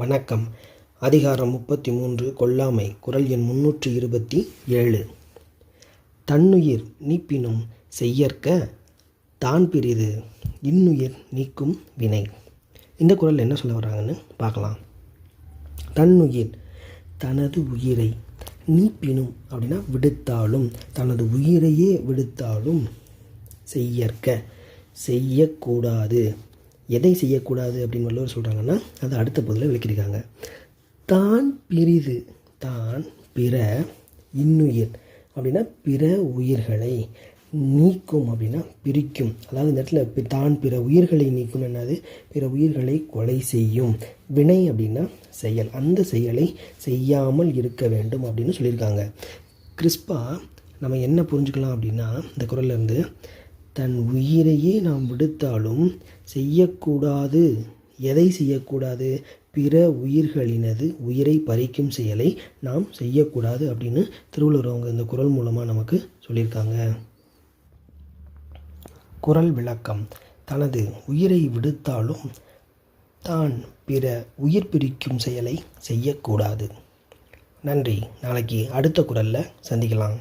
வணக்கம். அதிகாரம் முப்பத்தி மூன்று கொல்லாமை குரல் எண் முன்னூற்றி இருபத்தி ஏழு. தன்னுயிர் நீப்பினும் செய்யற்க தான் பிரிது இன்னுயிர் நீக்கும் வினை. இந்த குரல் என்ன சொல்ல வர்றாங்கன்னு பார்க்கலாம். தன்னுயிர் தனது உயிரை நீப்பினும் அப்படின்னா விடுத்தாலும் தனது உயிரையே விடுத்தாலும் செய்யற்க செய்யக்கூடாது. எதை செய்யக்கூடாது அப்படின்னு வள்ளுவர் சொல்கிறாங்கன்னா அதை அடுத்த பதில் விளக்கியிருக்காங்க. தான் பிரிது தான் பிற இன்னுயிர் அப்படின்னா பிற உயிர்களை நீக்கும் அப்படின்னா பிரிக்கும். அதாவது இந்த இடத்துல தான் பிற உயிர்களை நீக்கும் என்னது? பிற உயிர்களை கொலை செய்யும். வினை அப்படின்னா செயல். அந்த செயலை செய்யாமல் இருக்க வேண்டும் அப்படின்னு சொல்லியிருக்காங்க. கிறிஸ்பா நம்ம என்ன புரிஞ்சுக்கலாம் அப்படின்னா இந்த குரல்லேருந்து தன் உயிரையே நாம் விடுத்தாலும் செய்யக்கூடாது. எதை செய்யக்கூடாது? பிற உயிர்களினது உயிரை பறிக்கும் செயலை நாம் செய்யக்கூடாது அப்படின்னு திருவள்ளுவர் அவங்க இந்த குரல் மூலமாக நமக்கு சொல்லியிருக்காங்க. குரல் விளக்கம். தனது உயிரை விடுத்தாலும் தான் பிற உயிர் பிரிக்கும் செயலை செய்யக்கூடாது. நன்றி. நாளைக்கு அடுத்த குரலில் சந்திக்கலாம்.